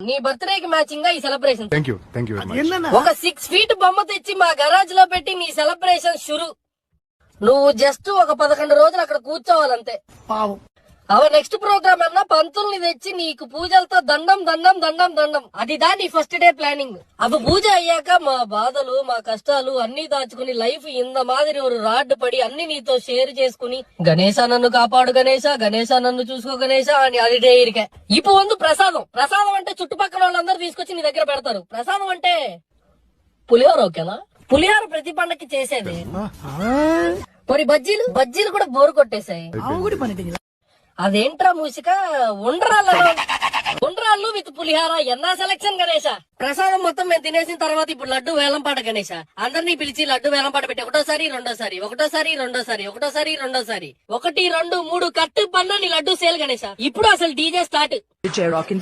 నీ బర్త్డేకి మ్యాచింగ్గా ఈ celebration thank you thank you very much ఒక సిక్స్ ఫీట్ బొమ్మ తెచ్చి మా గరాజ్లో పెట్టి నీ సెలబ్రేషన్ షురు. నువ్వు జస్ట్ ఒక పదకొండు రోజులు అక్కడ కూర్చోవాలంతే. పావం. అవ నెక్స్ట్ ప్రోగ్రామ్ అన్నా పంతుల్ని తెచ్చి నీకు పూజలతో దండం దండం దండం దండం. అది దా నీ ఫస్ట్ డే ప్లానింగ్ అవి పూజ అయ్యాక మా బాధలు మా కష్టాలు అన్ని దాచుకుని లైఫ్ ఇంత మాదిరి ఒక రాడ్ పడి అన్ని నీతో షేర్ చేసుకుని గణేశ నన్ను కాపాడు గణేశ గణేశ నన్ను చూసుకో గణేశ అని అది డే ఇరికే. ఇప్పుడు వందు ప్రసాదం. ప్రసాదం అంటే చుట్టుపక్కల వాళ్ళందరూ తీసుకొచ్చి నీ దగ్గర పెడతారు. ప్రసాదం అంటే పులిహోర ఓకేనా? పులిహోర ప్రతి పండక్కి చేసేది. మరి బజ్జీలు? బజ్జీలు కూడా బోరు కొట్టేశాయి. అదేంట్రా మూసిక ఉండరాళ్ళు ఉండరాళ్ళు విత్ పులిహార. ఎన్నా సెలక్షన్ గణేష? ప్రసాదం మొత్తం మేము తినేసిన తర్వాత ఇప్పుడు లడ్డు వేలంపాట గణేష. అందరినీ పిలిచి లడ్డు వేలంపాట పెట్టి ఒకటోసారి రెండోసారి ఒకటోసారి రెండోసారి ఒకటోసారి రెండోసారి. ఒకటి రెండు మూడు కట్టు పన్న నీ లడ్డు సేల్ గణేష. ఇప్పుడు అసలు DJ start. DJ Rock in.